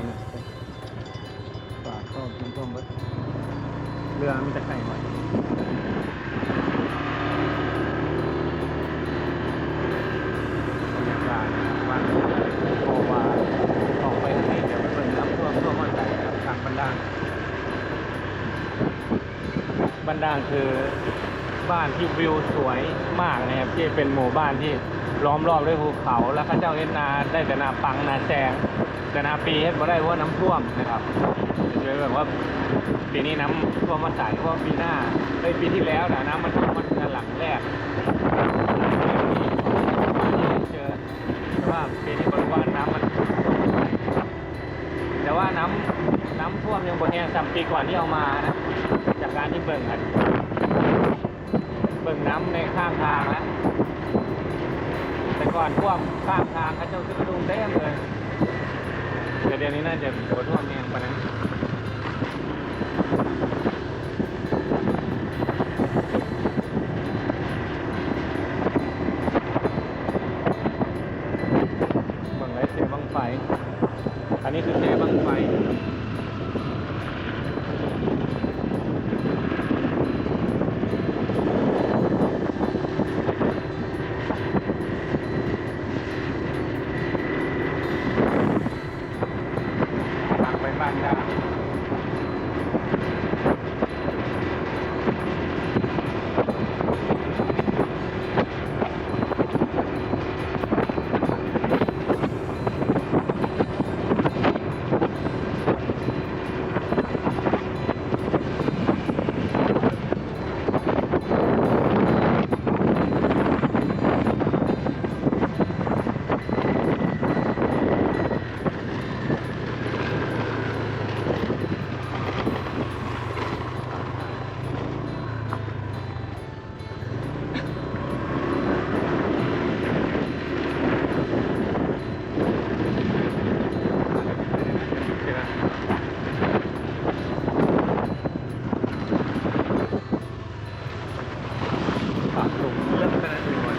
นี่นะฝาท่อน้ำท่วมเบิดเรือมีแต่ไข่หอยบรรยากาศบ้านโอวาออกไปทางนี้เดี๋ยวไปเบิ่งน้ำท่วมท่วมมันใจครับทางบันดาลบันดาลคือบ้านที่วิวสวยมากนะครับที่เป็นหมู่บ้านที่ ล้อมรอบด้วยภูเขา แล้วข้าเจ้าเฮ็ดนาได้แต่นาปังนาแซงแต่นาปีเฮ็ดมาได้เพราะว่าน้ำท่วมนะครับเลยแบบว่าปีนี้น้ำท่วมมาใส่เพราะปีหน้าไอ้ปีที่แล้วนะน้ำมันท่วมมาหลังแรกเจอแต่ว่าปีนี้ก็รู้ว่าน้ำมันแต่ว่าน้ำน้ำท่วมยังบนแห้งสัมปีก่อนที่เอามานะจากการที่เบิ่งกันเบิ่งน้ำในข้างทางแล้ว แต่ก่อนท่วมข้างทางเขาเจ้าซื้อกระดุมเต็มเลยแต่เดี๋ยวนี้น่าจะโดนท่วมเองปะนั้นบังไรเสียบังไฟ อันนี้คือเสียบังไฟ ทางไปบ้านยาปากหลุมเริ่มกันแล้วทุกคน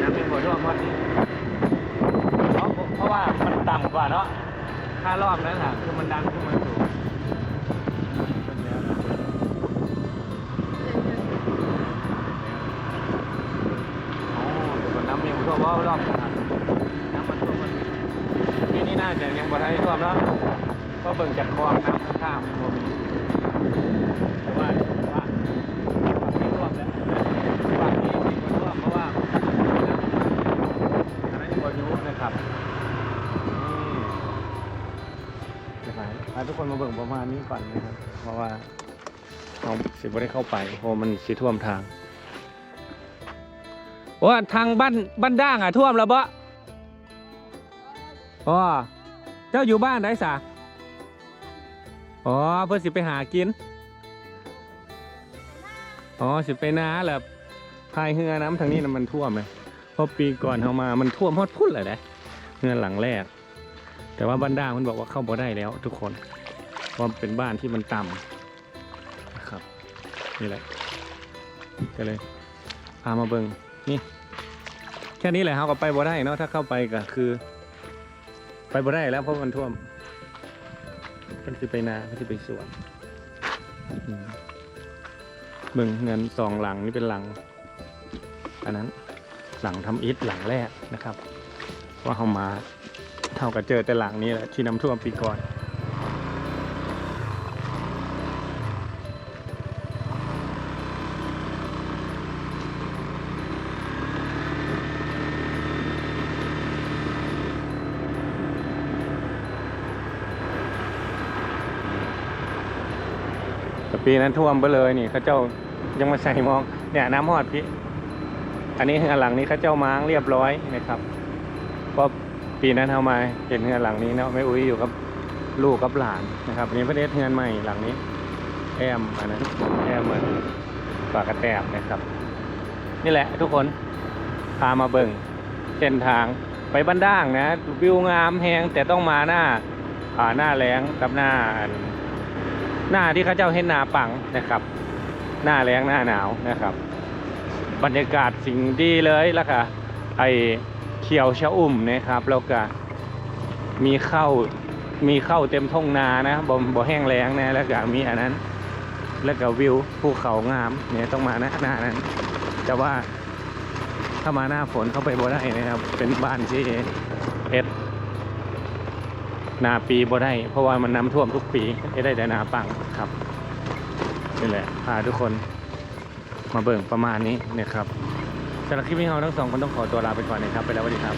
น้ำยังบ่ท่วมหมดนี่เพราะเพราะว่ามันต่ำก ว่าเนาะค่ารอบนั้นแหละคือมันดันขึ้นมาสูงเป็นแล้วนะโอ้แต่ว่าน้ำยังบ่ท่วมเพราะว่ารอบขนาดน้ำมันท่วมมันปีนี้น่าจะยังบ่ทันได้ท่วมเนาะก็เบิ่งจากคลองน้ำข้างๆบ่มีแต่ว่าว่าฝั่งนี้ท่วมแล้วฝั่งนี้มีคนท่วมเพราะว่าอันนั้นยังบอยุนะครับนี่เดี๋ยวไปพาทุก คนมาเบิ่งประมาณนี้ก่อนนะครับ เพราะว่าเราสิบ่ได้เข้าไปเพราะมันสิท่วมทางโอ้ทางบ้านบ้านด่างอะท่วมแล้วบ่อ๋อเจ้าอยู่บ้านไหนสาอ๋อเพื่อสิไปหากินอ๋อสิไปนาแหละพายเรือน้ำทางนี้นะมันท่วมเลยเพราะปีก่อนเขามามันท่วมฮอดพุ่นเลยนะเงินหลังแรก แต่ว่าบ้านด่างมันบอกว่าเข้าบ่ได้แล้วทุกคน เพราะมันเป็นบ้านที่มันต่ำนะครับนี่แหละก็เลยพามาเบิงนี่ แค่นี้แหละเขาก็ไปบ่ได้เนาะถ้าเข้าไปก็คือ ไปบ่ได้แล้วเพราะมันท่วมมันคือไปนามันคือไปสวนอืมเบิ่งเงินสองหลังนี่เป็นหลัง อันนั้นหลังทำอิฐหลังแรกนะครับ ว่าเขามาเท่ากับเจอแต่หลังนี้แหละที่น้ำท่วมปีก่อน แต่ปีนั้นท่วมไปเลยนี่เขาเจ้ายังมาใส่มองเนี่ยน้ำหอดพี่ อันนี้เฮือนหลังนี้เขาเจ้าม้างเรียบร้อยนะครับเพราะปีนั้นเอามาเห็นเฮือหลังนี้เนาะแม่อุ้ยอยู่กับลูกกับหลานนะครับอันนี้ประเทศเฮือนใหม่หลังนี้แอมอันนั้นแอมเหมือนปากกระแตบนะครับ นี่แหละทุกคนพามาเบิ่งเส้นทางไปบ้านด่างนะวิวงามแหงแต่ต้องมาหน้าอ่าหน้าแรงกับหน้า หน้าที่เขาเจ้าเห็นนาปังนะครับ หน้าแรงหน้าหนาวนะครับ บรรยากาศสิ่งดีเลยแล้วค่ะไอเขียวชะอุ่มนะครับ แล้วก็มีข้าวมีข้าวเต็มท้องนานะบ่บ่แห้งแล้งนะแล้วก็มีอันนั้น แล้วก็วิวภูเขางามเนี่ยต้องมาหน้าหน้านั้นแต่ว่าถ้ามาหน้าฝนเข้าไปบ่ได้นะครับ เป็นบ้านที่เฮ็ด นาปีบ่ได้ เพราะว่ามันน้ำท่วมทุกปีจะได้แต่นาปังครับนี่แหละพาทุกคนมาเบิ่งประมาณนี้นะครับสำหรับคลิปนี้เราทั้งสองคนต้องขอตัวลาไปก่อนนะครับ ไปแล้วสวัสดีครับ